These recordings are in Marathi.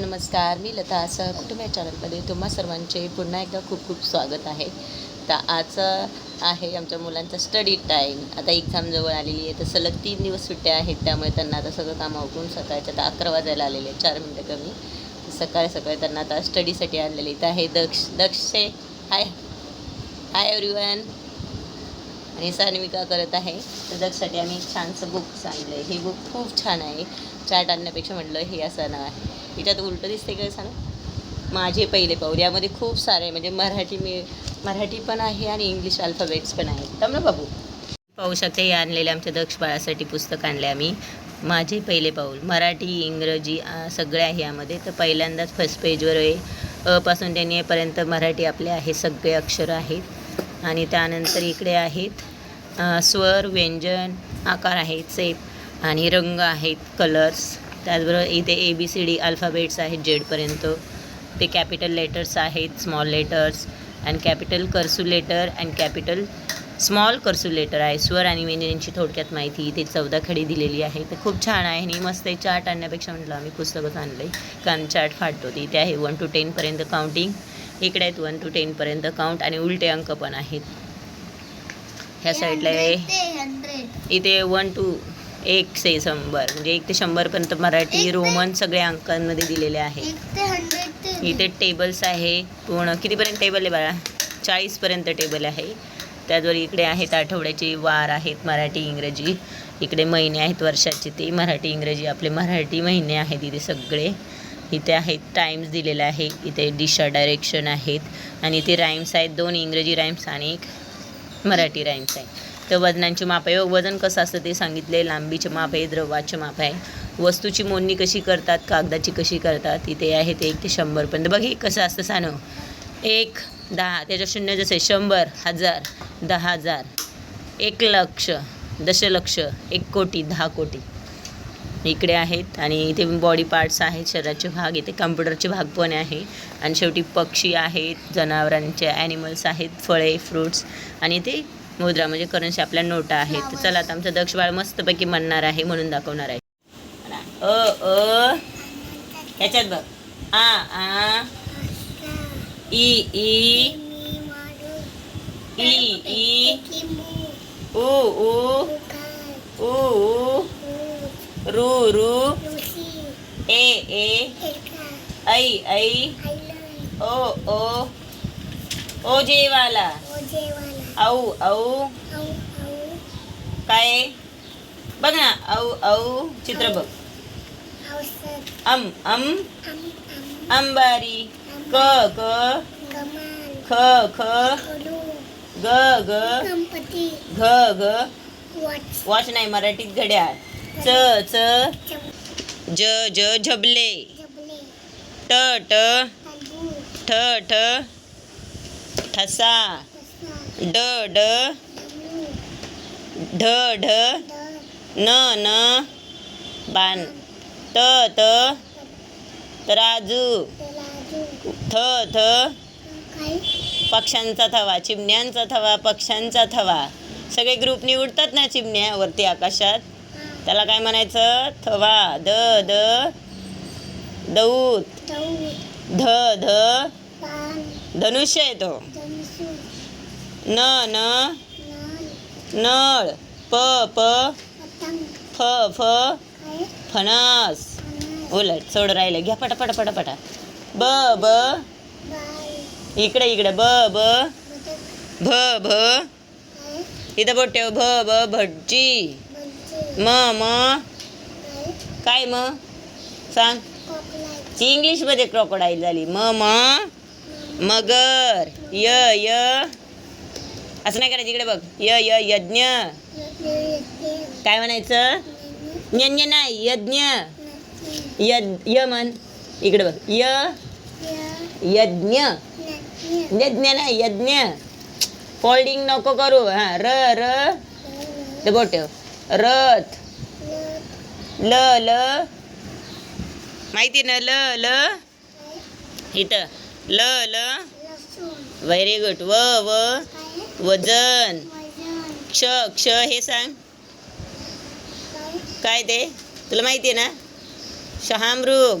नमस्कार. मी लता असं कुटुंब चॅनलमध्ये तुम्हा सर्वांचे पुन्हा एकदा खूप खूप स्वागत आहे. तर आज आहे आमच्या मुलांचा स्टडी टाईम आता एक्झाम जवळ आलेली आहे तर सलग तीन दिवस सुट्ट्या आहेत त्यामुळे त्यांना आता सगळं काम आवरून सकाळच्या आता अकरा वाजायला आलेले आहेत चार मिनटं कमी. सकाळी सकाळी त्यांना आता स्टडीसाठी आणलेले तर आहे दक्ष दक्षे हाय हाय एव्हरीवन आणि सान्विका करत आहे. तर दक्षसाठी आम्ही छानसं बुक आणलं हे बुक खूप छान आहे. चार्ट आणण्यापेक्षा म्हटलं हे असं नाव आहे. हिच्यात उलटं दिसते काय सांग? माझे पहिले पाऊल. यामध्ये खूप सारे म्हणजे मराठी मी मराठी पण आहे आणि इंग्लिश अल्फाबेट्स पण आहेत. ना बाबू. पाहू शकते हे आणलेले आमच्या दक्ष बाळासाठी पुस्तक आणले आम्ही. माझे पहिले पाऊल. मराठी इंग्रजी सगळे आहे यामध्ये. तर पहिल्यांदाच फर्स्ट पेजवर आहे. अपासून पासून येपर्यंत मराठी आपले आहे सगळे अक्षर आहेत. आणि त्यानंतर इकडे आहेत. स्वर व्यंजन आकार आहेत सेप आणि रंग आहेत कलर्स त्याचबरोबर इथे A B C D alphabets आहेत जेडपर्यंत ते कॅपिटल लेटर्स आहेत small letters and capital cursive letter and capital small cursive letter आहे. स्वर आणि व्यंजनांची थोडक्यात माहिती इथे चौदा खडी दिलेली आहे. तर खूप छान आहे. आणि मस्त आहे. चार्ट आणण्यापेक्षा म्हटलं आम्ही पुस्तकच आणलं आहे कारण चार्ट फाटतो ते इथे आहे वन टू टेनपर्यंत काउंटिंग इकडे आहेत वन टू टेनपर्यंत काउंट आणि उलटे अंक पण आहेत. ह्या साईडला आहे. इथे वन टू एक से शंभर म्हणजे एक ते शंभरपर्यंत मराठी रोमन सगळ्या अंकांमध्ये दिलेले आहे. इथे टेबल्स आहे पूर्ण कितीपर्यंत टेबल आहे बाळा? चाळीसपर्यंत टेबल आहे. त्याचबरोबर इकडे आहेत आठवड्याचे वार आहेत मराठी इंग्रजी. इकडे महिने आहेत वर्षाचे ते मराठी इंग्रजी आपले मराठी महिने आहेत इथे सगळे. इथे आहेत टाईम्स दिलेला आहे इथे दिशा डायरेक्शन आहेत. आणि इथे राईम्स आहेत दोन इंग्रजी राईम्स आणि एक मराठी राईम्स आहे तर वजनांचे माप आहे. वजन कसं असतं ते सांगितले लांबीचे माप आहे द्रवाचे माप आहे. वस्तूची मोडणी कशी करतात? कागदाची कशी करतात? इथे आहे ते एक ते शंभरपर्यंत बघ हे कसं असतं सानो? एक दहा. त्याच्या शून्य जसे शंभर हजार दहा हजार. एक लक्ष दशलक्ष एक कोटी दहा कोटी. इकडे आहेत आणि इथे बॉडी पार्ट्स आहेत. शरीराचे भाग इथे कम्प्युटरचे भाग पण आहे. आणि शेवटी पक्षी आहेत जनावरांचे ॲनिमल्स आहेत फळे फ्रूट्स आणि ते मुद्रा म्हणजे करन्सी आपल्या नोटा आहेत. तर चला आता आमचं दक्ष बाळ मस्तपैकी म्हणणार आहे म्हणून दाखवणार आहे. अ अ ह्याच्यात बघ. आ आ ई ई ई ई ओ ओ उ उ रू रू ए ए ऐ ऐ ओ ओ ओ जेवाला औ औ. काय? बघ ना औ औ चित्र बघ. अम अम. अंबारी. क क. ख ख. ग ग. घ ग वॉच नाही मराठीत घड्याळ. च च. ज ज झबले. ट ट. ठ ठ. ठसा. ड ड. ढ ढ. न न. बाण. त त. तराजू. थ थ. पक्ष्यांचा थवा चिमण्यांचा थवा पक्ष्यांचा थवा. सगळे ग्रुपनी उडतात ना चिमण्या वरती आकाशात? त्याला काय म्हणायचं? थवा. द द. दौत. ध ध. धनुष्य आहे तो. न न. नळ. प प. फ फ. फणस. उलट सोड राहिलं. घ्या पटा पटा पटा पटा. ब ब. इकडे इकडे. ब ब. भ भ. इथं बोट ठेव. भ ब भटजी. म म. काय म? सांग. ती इंग्लिशमध्ये क्रॉकोडाईल झाली. म म. मगर. य य. असं नाही करायचं इकडे बघ. य य यज्ञ. काय म्हणायचं? यज्ञ नाही यज्ञ. यद य म्हण. इकडे बघ. य यज्ञ. यज्ञ नाही यज्ञ. फोल्डिंग नको करू. हां र र. बोट ठेव. रथ. ल ल. माहिती ना ल ल? इथं. ल ल. व्हेरी गुड व व. वजन. क्ष क्ष हे सांग. काय ते? तुला माहिती आहे ना? शहामृग.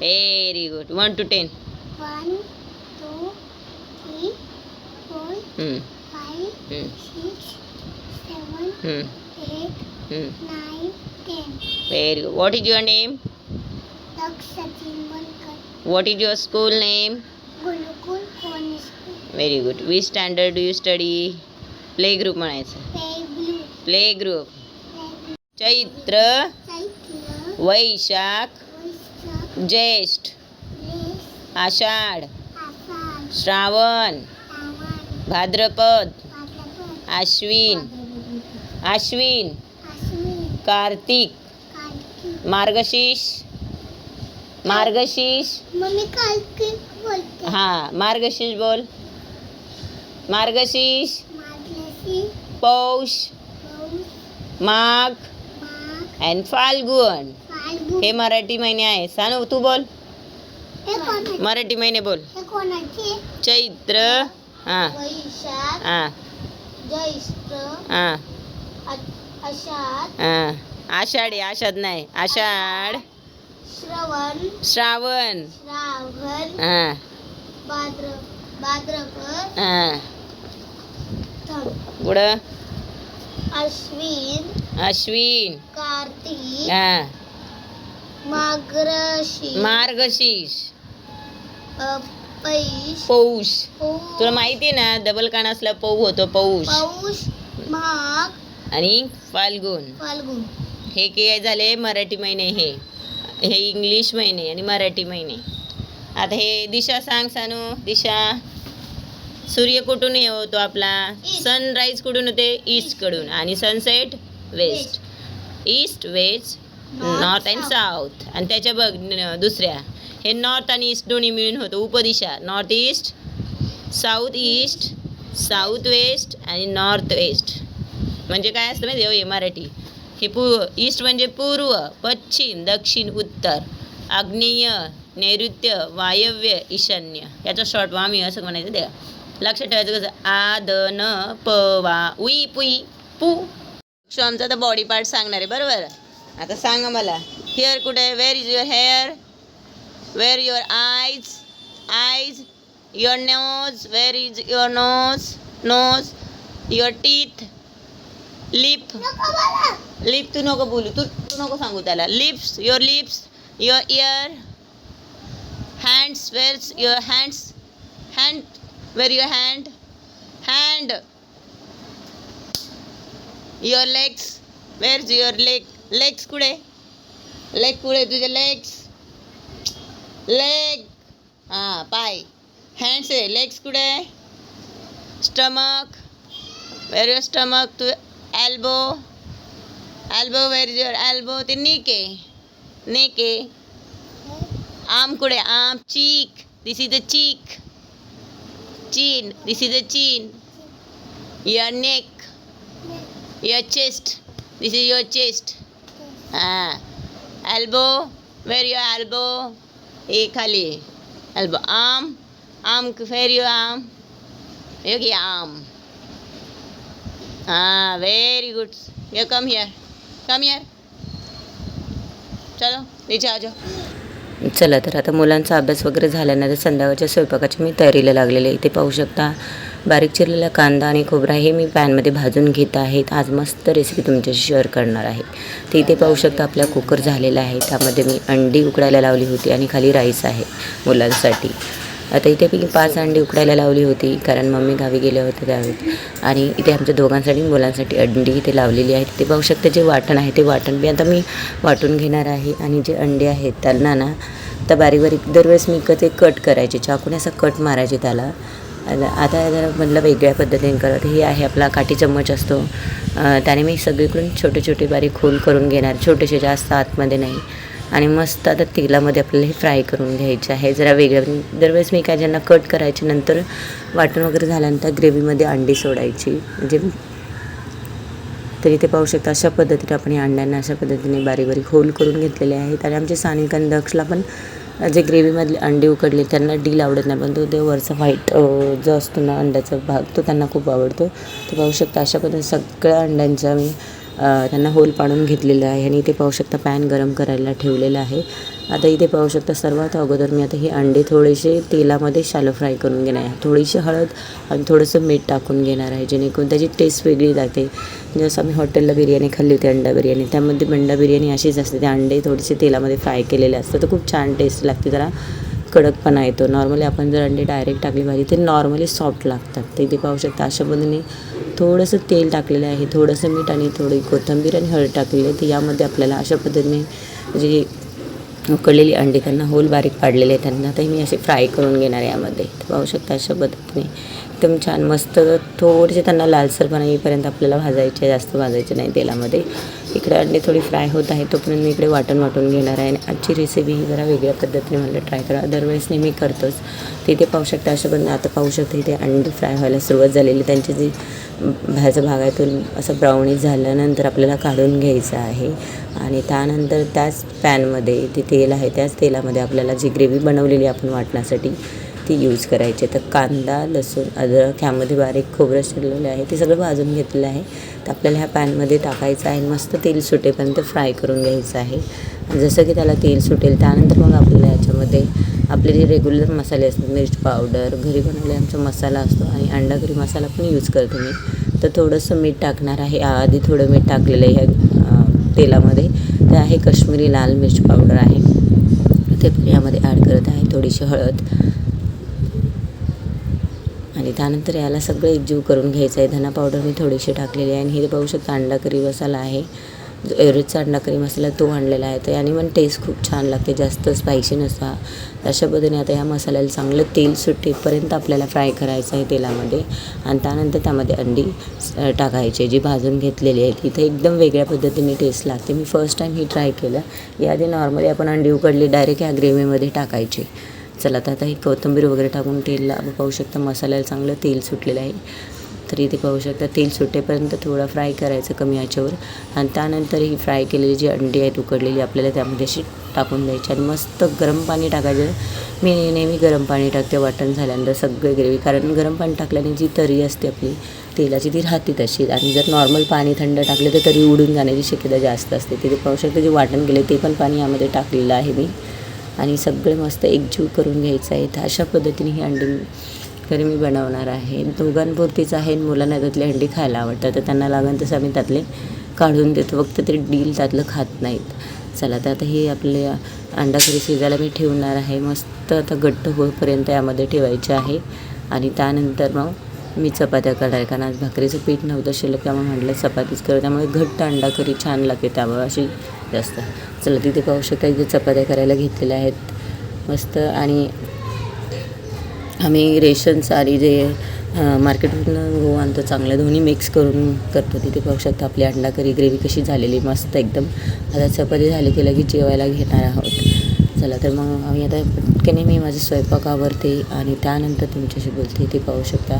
Thursday Friday Saturday very good one two ten one two three four hmm, five hmm, six seven hmm, eight hmm. Nine ten very good what is your name Daksh Sachin Bankar what is your school name Gurukul कोणी school very good V standard do you study play group म्हणायचं पे ब्लू प्ले ग्रुप पे चैत्र चैत्र वैशाख वैशाख ज्येष्ठ आषाढ श्रावण भाद्रपद आश्विन आश्विन कार्तिक मार्गशीर्ष मार्गशीर्ष हा मार्गशीर्ष बोल. मार्गशीर्ष मार्गशी पौष माघ अँड फाल्गुन. हे मराठी महिने आहे. सानू तू बोल. मराठी महिने बोल. चैत्र. हा. हा. हा. आषाढ. हा. आषाढी आषाढ नाही. आषाढ. श्रवण. श्रावण. श्रावण. हा. हा. पुढं? अश्विन. अश्विन. कार्तिक. हा. मार्गशीर्ष. पैश. पौष तुला माहिती आहे ना डबल कान असला पौ होतो पौष पौष माघ. आणि फाल्गुन. फाल्गुन. हे काय झाले मराठी महिने हे. हे इंग्लिश महिने आणि मराठी महिने. आता हे दिशा सांग सानू दिशा. सूर्य कुठून हे होतो आपला. सनराईज कुठून होते? ईस्टकडून. आणि sunset west east west north and south आणि त्याच्या बघ दुसऱ्या. हे नॉर्थ आणि ईस्ट दोन्ही मिळून होतं उपदिशा. North east south east south west आणि नॉर्थ वेस्ट म्हणजे काय असतं माहिती आहे हो मराठी? हे पू ईस्ट म्हणजे पूर्व पश्चिम दक्षिण उत्तर. आग्नेय नैऋत्य वायव्य ईशान्य. याचा शॉर्ट आम्ही असं म्हणायचं द्या लक्षात ठेवायचं कसं? आ द न प वा उई पुई पू शो आमचा आता बॉडी पार्ट सांगणार आहे बरोबर? आता सांगा मला. हेअर कुठे where is your hair where your eyes eyes your nose where is your nose nose your teeth lip lip तू नको बोलू. तू तू नको सांगू त्याला. Lips your lips your ear hands where's your hands hand where your hand hand your legs where's your leg legs कुठे? लेग कुठे तुझे लेग्स लेग हां पाय. हँड्स आहे. लेग्स कुठे? Stomach where your stomach Tu elbow elbow where is your elbow ते नीक आहे. नेक आहे. आम कुठे? आम चीक दिस इज अ चीक चीन this is a chin your neck your chest this is your chest elbow where your elbow ए खाली elbow arm arm where your arm Yogi arm very good your come here come here चलो नीचे आ चला तर आता मुलांचा अभ्यास वगैरे झाल्यानंतर संध्याकाळच्या स्वयंपाकाची मी तयारीला लागलेली आहे इथे पाहू शकता. बारीक चिरलेला कांदा आणि खोबरा हे मी पॅनमध्ये भाजून घेत आहेत. आज मस्त रेसिपी तुमच्याशी शेअर करणार आहे. ते इथे पाहू शकता आपला कुकर झालेला आहे. त्यामध्ये मी अंडी उकडायला लावली होती आणि खाली राईस आहे मुलांसाठी. आता इथे मी पाच अंडी उकडायला लावली होती कारण मम्मी गावी गेल्या होत्या त्यावेळी. आणि इथे आमच्या दोघांसाठी मुलांसाठी अंडी इथे लावलेली आहे ते पाहू शकता जे वाटण आहे ते वाटण बी आता मी वाटून घेणार आहे आणि जे अंडे आहेत त्यांना ना तर बारीक बारीक दरवेळेस मी क ते कट करायचे. चाकूने असं कट मारायचे त्याला. आता जरा म्हटलं वेगळ्या पद्धतीने करत हे आहे आपला काठी चम्मच असतो. त्याने मी सगळीकडून छोटे छोटे बारीक खोल करून घेणार छोटेसे जास्त आतमध्ये नाही. आणि मस्त आता तेलामध्ये आपल्याला हे फ्राय करून घ्यायचे आहे. जरा वेगळं दरवेळेस मी काय ज्यांना कट करायचे नंतर वाटण वगैरे झाल्यानंतर ग्रेव्हीमध्ये अंडी सोडायची. म्हणजे तरी ते पाहू शकता अशा पद्धतीने आपण या अंड्यांना अशा पद्धतीने बारीक बारीक होल करून घेतलेले आहेत. आणि आमचे सानिक आणि दक्षला पण जे ग्रेव्हीमधले अंडी उकडले त्यांना डील आवडत नाही. पण तो ते वरचा व्हाईट जो असतो ना अंड्याचा भाग तो त्यांना खूप आवडतो. तर पाहू शकता अशा पद्धतीने सगळ्या अंड्यांचा मी त्यांना होल पाडून घेतलेलं आहे आणि इथे पाहू शकता पॅन गरम करायला ठेवलेलं आहे. आता इथे पाहू शकता सर्वात अगोदर मी आता हे अंडे थोडेसे तेलामध्ये शालो फ्राय करून घेणार आहे. थोडीशी हळद आणि थोडंसं मीठ टाकून घेणार आहे जेणेकरून त्याची टेस्ट वेगळी लागते जसं आम्ही हॉटेलला बिर्याणी खाल्ली होती अंडा बिर्याणी त्यामध्ये अंडा बिर्याणी अशीच असते. ते अंडे थोडेसे तेलामध्ये फ्राय केलेले असतात. तर खूप छान टेस्ट लागते जरा. कडकपणा येतो. नॉर्मली आपण जर अंडे डायरेक्ट टाकली भाजी ते नॉर्मली सॉफ्ट लागतात. ते इथे पाहू शकता. अशा पद्धतीने थोडंसं तेल टाकलेलं आहे. थोडंसं मीठ आणि थोडी कोथिंबीर आणि हळद टाकलेली आहे. तर यामध्ये आपल्याला अशा पद्धतीने जे उकडलेली अंडी त्यांना होल बारीक पाडलेले आहे त्यांना ते मी असे फ्राय करून घेणार आहे यामध्ये. पाहू शकता अशा पद्धतीने. एकदम छान मस्त. थोडेसे त्यांना लालसरपणा येईपर्यंत आपल्याला भाजायचे जास्त भाजायचे नाही तेलामध्ये. इकडे अंडे थोडी फ्राय होत आहे तोपर्यंत मी इकडे वाटण वाटून घेणार आहे. आणि आजची रेसिपी ही जरा वेगळ्या पद्धतीने मला ट्राय करा. अदरवाईज नेहमी करतोच तिथे पाहू शकता अशा पण आता पाहू शकते इथे अंडी फ्राय व्हायला सुरुवात झालेली. त्यांची जी भाजा भाग आहे तो असं ब्राउनी झाल्यानंतर आपल्याला काढून घ्यायचं आहे. आणि त्यानंतर त्याच पॅनमध्ये ते तेल आहे त्याच तेलामध्ये आपल्याला जी ग्रेव्ही बनवलेली आपण वाटण्यासाठी ती यूज करायची. तर कांदा लसूण अद्रक ह्यामध्ये बारीक खोबरं शिरलेलं आहे. ते सगळं भाजून घेतलेलं आहे. तर आपल्याला ह्या पॅनमध्ये टाकायचं आहे मस्त तेल सुटेपर्यंत फ्राय करून घ्यायचं आहे. जसं की त्याला तेल सुटेल त्यानंतर मग आपल्याला याच्यामध्ये आपले जे रेग्युलर मसाले असतात मिर्च पावडर घरी बनवलेला आमचा मसाला असतो आणि अंडा करी मसाला पण यूज करते मी. तर थोडंसं मीठ टाकणार आहे. आधी थोडं मीठ टाकलेलं आहे ह्या तेलामध्ये. ते आहे कश्मीरी लाल मिर्च पावडर आहे. ते पण यामध्ये ॲड करत आहे. थोडीशी हळद. आणि त्यानंतर याला सगळं एकजीव करून घ्यायचं आहे. धना पावडर मी थोडीशी टाकलेली आहे आणि हे पाहू शकता अंडा करी मसाला आहे. जो एवरेजचा अंडा करी मसाला तो आणलेला आहे. तर याने पण टेस्ट खूप छान लागते. जास्त स्पायसी नसा अशा पद्धतीने आता ह्या मसाल्याला चांगलं तेल सुटेपर्यंत आपल्याला फ्राय करायचं आहे तेलामध्ये. आणि त्यानंतर त्यामध्ये अंडी टाकायची. जी भाजून घेतलेली आहे तिथे एकदम वेगळ्या पद्धतीने टेस्ट लागते. मी फर्स्ट टाईम ही ट्राय केलं. याआधी नॉर्मली आपण अंडी उकडली डायरेक्ट ह्या ग्रेव्हीमध्ये टाकायची. चला तर आता ही कोथिंबीर वगैरे टाकून तेलला पाहू शकता मसाल्याला चांगलं तेल सुटलेलं आहे. तर इथे पाहू शकता तेल सुटेपर्यंत थोडा फ्राय करायचं कमी याच्यावर आणि त्यानंतर ही फ्राय केलेली जी अंडी आहेत उकडलेली आपल्याला त्यामध्ये अशी टाकून द्यायची. आणि मस्त गरम पाणी टाकायचं. मी नेहमी गरम पाणी टाकते वाटण झाल्यानंतर सगळे ग्रेव्ही. कारण गरम पाणी टाकल्याने जी तरी असते आपली तेलाची ती राहते तशी. आणि जर नॉर्मल पाणी थंड टाकलं तर तरी उडून जाण्याची शक्यता जास्त असते. तिथे पाहू शकता जे वाटण केले ते पण पाणी यामध्ये टाकलेलं आहे मी. आणि सगळे मस्त एकजीव करून घ्यायचं आहे तर अशा पद्धतीने ही अंडी घरी मी बनवणार आहे. दोघांपुरतीच आहे आणि मुलांना त्यातली अंडी खायला आवडतात. तर त्यांना लागेल तसं आम्ही त्यातले काढून देतो. फक्त ते डील त्यातलं खात नाहीत. चला तर आता हे आपले अंडा करी शिजायला मी ठेवणार आहे. मस्त आता घट्ट होईपर्यंत यामध्ये ठेवायचे आहे. आणि त्यानंतर मग मी चपात्या करायला कारण आज भाकरीचं पीठ नव्हतं शिल्लक त्यामुळे म्हटलं चपातीच करू. त्यामुळे घट्ट अंडा करी छान लागते त्यामुळे अशी जास्त. चला तिथे पाहू शकता इथे चपात्या करायला घेतलेल्या आहेत. मस्त. आणि आम्ही रेशन सारी जे मार्केटमधून गहू आणतो चांगलं दोन्ही मिक्स करून करतो. तिथे पाहू शकता आपली अंडा करी ग्रेव्ही कशी झालेली मस्त एकदम. आता चपाती झाली की लगेच जेवायला घेणार आहोत. चला तर मग आम्ही आता पटकन मी माझ्या स्वयंपाक आवरते आणि त्यानंतर तुमच्याशी बोलते. ते पाहू शकता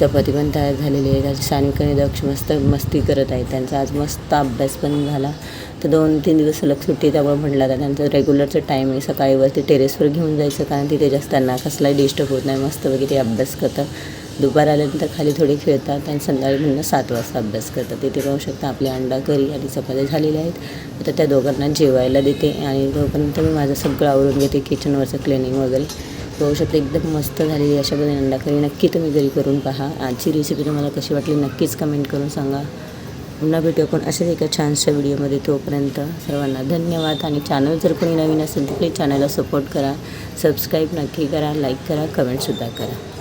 चपाती पण तयार झालेली आहे. त्याची सानिकाने दक्ष मस्त मस्ती करत आहे त्यांचा आज मस्त अभ्यास पण झाला. तर दोन तीन दिवस सलग सुट्टी त्यामुळे म्हटलं आता त्यांचं रेग्युलरचं टाईम आहे. सकाळीवरती टेरेसवर घेऊन जायचं कारण तिथे जास्त त्यांना कसलाही डिस्टर्ब होत नाही. मस्त वगैरे ते अभ्यास करतात. दुपार आल्यानंतर खाली थोडे खेळतात आणि संध्याकाळी म्हणून सात वाजता अभ्यास करतात. तिथे पाहू शकता आपले अंडा करी आणि चपात्या झालेल्या आहेत. आता त्या दोघांना जेवायला देते आणि तोपर्यंत मी माझं सगळं आवरून घेते किचनवरचं क्लिनिंग वगैरे. पाहू एकदम मस्त झालेली अशा पद्धतीने अंडा करी नक्की तुम्ही घरी करून पहा. आजची रेसिपी तुम्हाला कशी वाटली नक्कीच कमेंट करून सांगा. पुन्हा भेटू आपण अशाच एका छानशा व्हिडिओमध्ये तोपर्यंत. सर्वांना धन्यवाद आणि चॅनल जर कोणी नवीन असेल तर प्लीज चॅनलला सपोर्ट करा. सबस्क्राईब नक्की करा लाईक करा कमेंटसुद्धा करा.